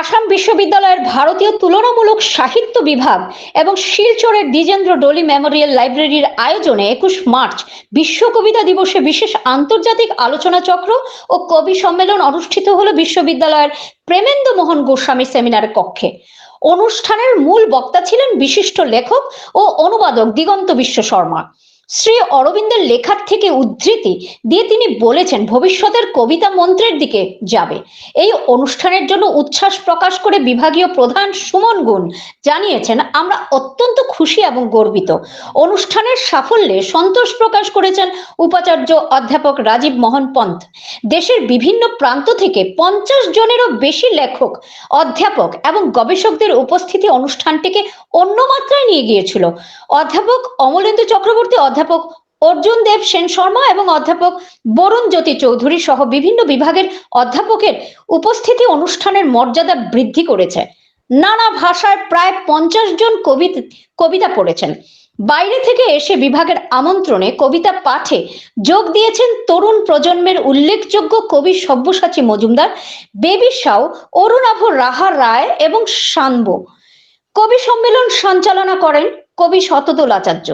আসাম বিশ্ববিদ্যালয়ের ভারতীয় তুলনামূলক সাহিত্য বিভাগ এবং শিলচরের দ্বিজেন্দ্র ডোলি মেমোরিয়াল লাইব্রেরির আয়োজনে একুশ মার্চ বিশ্ব কবিতা দিবসে বিশেষ আন্তর্জাতিক আলোচনা চক্র ও কবি সম্মেলন অনুষ্ঠিত হলো বিশ্ববিদ্যালয়ের প্রেমেন্দ্র মোহন গোস্বামী সেমিনার কক্ষে। অনুষ্ঠানের মূল বক্তা ছিলেন বিশিষ্ট লেখক ও অনুবাদক দিগন্ত বিশ্ব শর্মা। শ্রী অরবিন্দের লেখার থেকে উদ্ধৃতি দিয়ে তিনি বলেছেন, ভবিষ্যতের কবিতা মন্ত্রের দিকে যাবে। এই অনুষ্ঠানের জন্য উচ্ছ্বাস প্রকাশ করে বিভাগীয় প্রধান সুমন গুণ জানিয়েছেন, আমরা অত্যন্ত খুশি এবং গর্বিত। অনুষ্ঠানের সাফল্যে সন্তোষ প্রকাশ করেছেন উপাচার্য অধ্যাপক রাজীব মোহন পন্থ। দেশের বিভিন্ন প্রান্ত থেকে পঞ্চাশ জনেরও বেশি লেখক, অধ্যাপক এবং গবেষকদের উপস্থিতি অনুষ্ঠানটিকে অন্য মাত্রায় নিয়ে গিয়েছিল। অধ্যাপক অমলেন্দু চক্রবর্তী, অধ্যাপক অর্জুন দেব সেন শর্মা এবং অধ্যাপক বরুণ জ্যোতি চৌধুরী সহ বিভিন্ন বিভাগের অধ্যাপকের উপস্থিতি অনুষ্ঠানের মর্যাদা বৃদ্ধি করেছে। নানা ভাষায় প্রায় পঞ্চাশ জন কবি কবিতা পড়েছেন। বাইরে থেকে এসে বিভাগের আমন্ত্রণে কবিতা পাঠে যোগ দিয়েছেন তরুণ প্রজন্মের উল্লেখযোগ্য কবি সব্যসাচী মজুমদার, বেবি সাউ, অরুণাভ রাহা রায় এবং শানবো। কবি সম্মেলন সঞ্চালনা করেন কবি শতদল আচার্য।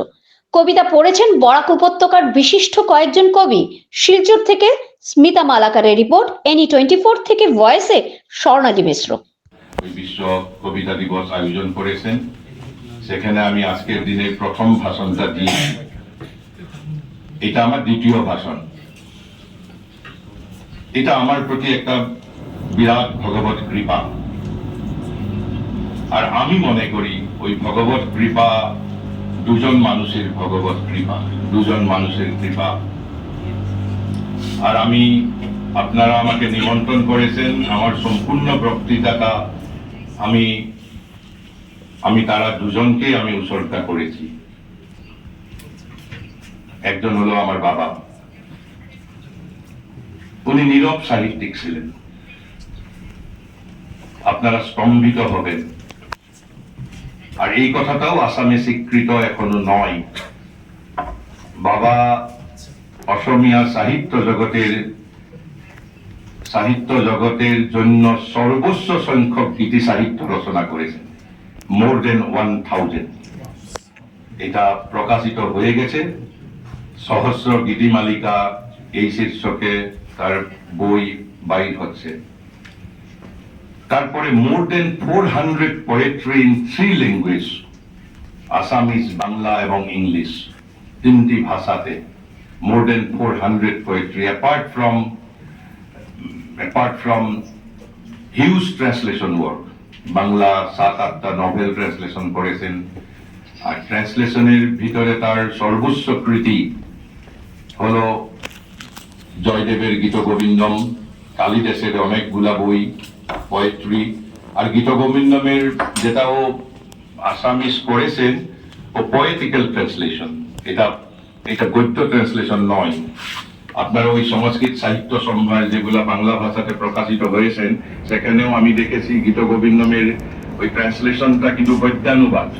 কবিতা পড়েছেন বরাক উপত্যকার বিশিষ্ট কয়েকজন কবি। শিলচর থেকে স্মিতা মালাকারের রিপোর্ট এনি টোয়েন্টি ফোর থেকে ভয়েসে স্বর্ণালী মিশ্র। বিশ্ব কবিতা দিবস আয়োজন করেছেন। সেখানে আমি আজকের দিনে প্রথম ভাষণটা দিই। এটা আমার দ্বিতীয় ভাষণ। এটা আমার প্রতি একটা বিরাট ভগবত কৃপা। আর আমি মনে করি ওই ভগবত কৃপা, দুজন মানুষের ভগবত কৃপা, দুজন মানুষের কৃপা। আর আমি, আপনারা আমাকে নিমন্ত্রণ করেছেন, আমার সম্পূর্ণ বক্তৃতাটা আমি আমি তারা দুজনকে আমি উৎসর্গা করেছি। একজন হলো আমার বাবা। উনি নীরব সাহিত্যিক ছিলেন। আপনারা স্তম্ভিত হবেন। আর এই কথাটাও আসামে স্বীকৃত এখনও নয়। বাবা অসমীয়া সাহিত্য জগতের সাহিত্য জগতের জন্য সর্বস্ব সংখ্যক গীতি সাহিত্য রচনা করেছেন। মোর দেন ওয়ান থাউজেন্ড এটা প্রকাশিত হয়ে গেছে। সহস্র গীতিমালিকা এই শীর্ষকে তার বই বাইর হচ্ছে। তারপরে more than four hundred poetry in three language Assamese Bangla এবং ইংলিশ তিনটি ভাষাতে more than four hundred poetry apart from apart from huge translation work Bangla সাত, আটটা নভেল ট্রান্সলেশন করেছেন। আর ট্রান্সলেশনের ভিতরে তার সর্বোচ্চ কৃতি হলো জয়দেবের গীত গোবিন্দম কালিদাসের অনেকগুলা বই। পোয়েট্রি আর গীত যেটা ও আসামিস করেছেন, ও পোয়েটিক্যাল ট্রান্সলেশন এটা এটা গদ্য ট্রান্সলেশন নয়। আপনার ওই সংস্কৃত সাহিত্য সম্ভার যেগুলো বাংলা ভাষাতে প্রকাশিত হয়েছেন, সেখানেও আমি দেখেছি গীত গোবিন্দমের ওই ট্রান্সলেশনটা কিন্তু গদ্যানুবাদ।